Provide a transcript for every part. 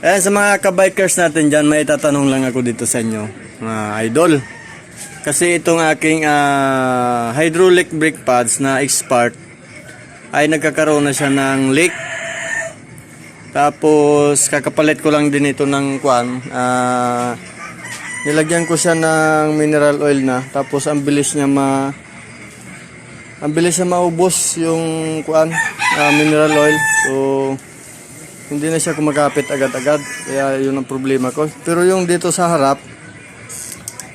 Eh, sa mga kabikers natin dyan, may tatanong lang ako dito sa inyo, mga idol. Kasi itong aking ah, hydraulic brake pads na expert ay nagkakaroon na siya ng leak. Tapos kakapalit ko lang din ito ng kwan. ah, nilagyan ko siya ng mineral oil na. Tapos ang bilis niya ma ang bilis niya maubos yung kwan, ah, mineral oil. So hindi na siya kumakapit agad-agad. Kaya yun ang problema ko. Pero yung dito sa harap,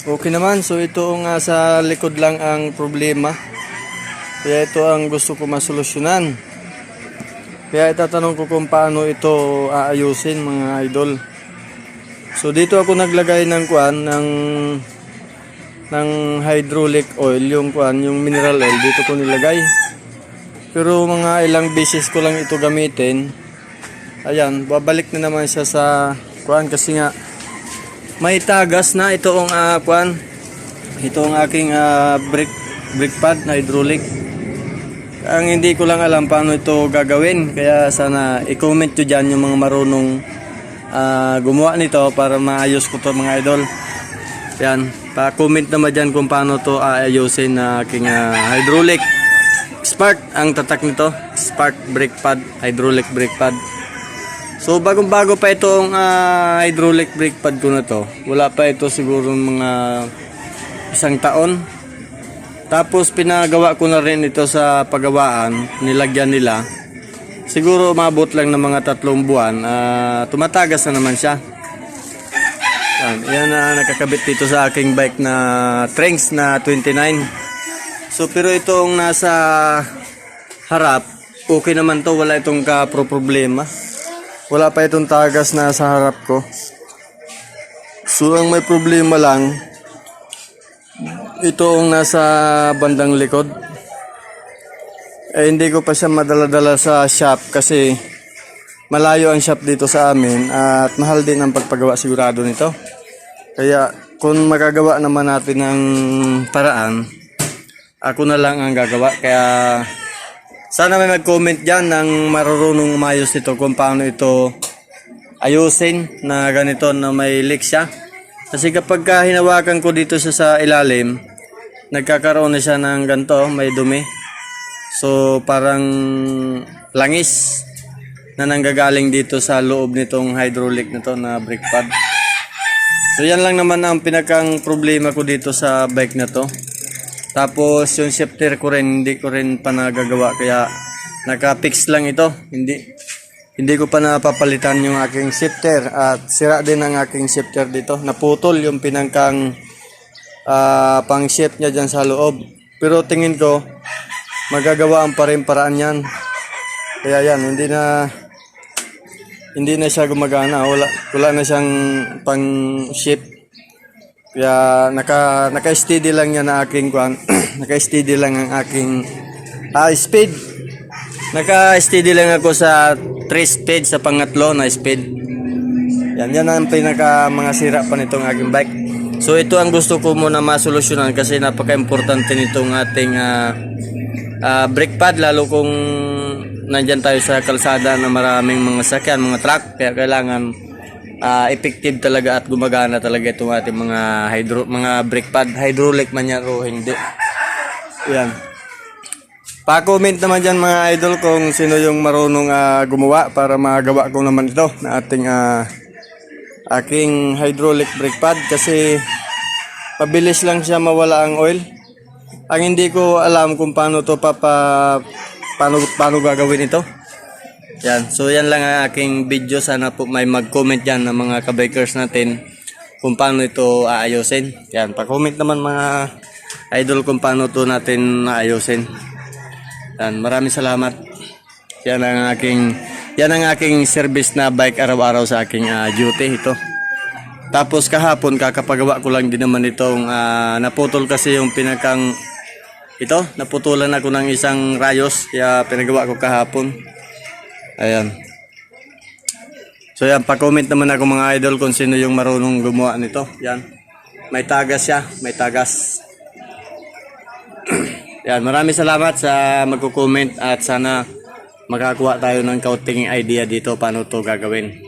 okay naman. So ito nga sa likod lang ang problema. Kaya ito ang gusto ko masolusyonan. Kaya itatanong ko kung paano ito aayusin mga idol. So dito ako naglagay ng kuan ng ng hydraulic oil, yung kuan, yung mineral oil dito ko nilagay. Pero mga ilang beses ko lang ito gamitin. Ayan, babalik na naman siya sa kuan kasi nga may tagas na ito ang ah, kuan. Ito ang aking ah, brake brake pad na hydraulic. Ang hindi ko lang alam paano ito gagawin. Kaya sana i-comment nyo dyan yung mga marunong ah, gumawa nito para maayos ko to mga idol. Yan. Pa-comment naman dyan kung paano to aayusin na aking ah, hydraulic. Spark ang tatak nito. Spark brake pad. Hydraulic brake pad. So bagong bago pa itong ah, hydraulic brake pad ko na to. Wala pa ito siguro mga isang taon. Tapos pinagawa ko na rin ito sa pagawaan, nilagyan nila. Siguro umabot lang ng mga tatlong buwan. Ah, tumatagas na naman siya. Yan, yan na nakakabit dito sa aking bike na Trenks na 29. So pero itong nasa harap, okay naman to, wala itong ka-pro problema. Wala pa itong tagas na sa harap ko. So ang may problema lang, ito ang nasa bandang likod. Eh, hindi ko pa siya madala-dala sa shop kasi malayo ang shop dito sa amin at mahal din ang pagpagawa sigurado nito. Kaya kung magagawa naman natin ng paraan, ako na lang ang gagawa. Kaya sana may mag-comment dyan ng marunong umayos nito kung paano ito ayusin na ganito na may leak siya. Kasi kapag ka hinawakan ko dito siya sa ilalim, nagkakaroon na siya ng ganito, may dumi. So parang langis na nanggagaling dito sa loob nitong hydraulic nito na brake pad. So yan lang naman ang pinakang problema ko dito sa bike na to. Tapos yung shifter ko rin, hindi ko rin pa nagagawa kaya naka-fix lang ito. Hindi hindi ko pa napapalitan yung aking shifter at sira din ang aking shifter dito. Naputol yung pinangkang ah, pang shift niya dyan sa loob. Pero tingin ko magagawa ang pa rin paraan yan. Kaya yan, hindi na hindi na siya gumagana. Wala, wala na siyang pang shift. Kaya naka naka-steady lang yan na aking kwan. naka-steady lang ang aking ah, speed. Naka-steady lang ako sa 3 speed sa pangatlo na speed. Yan, yan ang pinaka mga sira pa nitong aking bike. So ito ang gusto ko muna masolusyonan kasi napaka-importante nitong ating ah, ah, brake pad lalo kung nandyan tayo sa kalsada na maraming mga sakyan, mga truck. Kaya kailangan ah, effective talaga at gumagana talaga itong ating mga hydro, mga brake pad. Hydraulic man yan o hindi. Yan. Pa-comment naman dyan mga idol kung sino yung marunong ah, gumawa para magawa ko naman ito na ating ah, aking hydraulic brake pad kasi pabilis lang siya mawala ang oil. Ang hindi ko alam kung paano to papa paano paano gagawin ito. Yan. So yan lang ang aking video. Sana po may mag-comment diyan ng mga kabikers natin kung paano ito aayusin. Yan, pa-comment naman mga idol kung paano to natin aayusin. Yan, maraming salamat. Yan ang aking yan ang aking service na bike araw-araw sa aking ah, duty ito. Tapos kahapon kakapagawa ko lang din naman itong ah, naputol kasi yung pinakang ito, naputulan ako ng isang rayos kaya pinagawa ko kahapon. Ayan. So yan, pa-comment naman ako mga idol kung sino yung marunong gumawa nito. Yan. May tagas siya, may tagas. yan, maraming salamat sa magko-comment at sana makakuha tayo ng kauting idea dito paano to gagawin.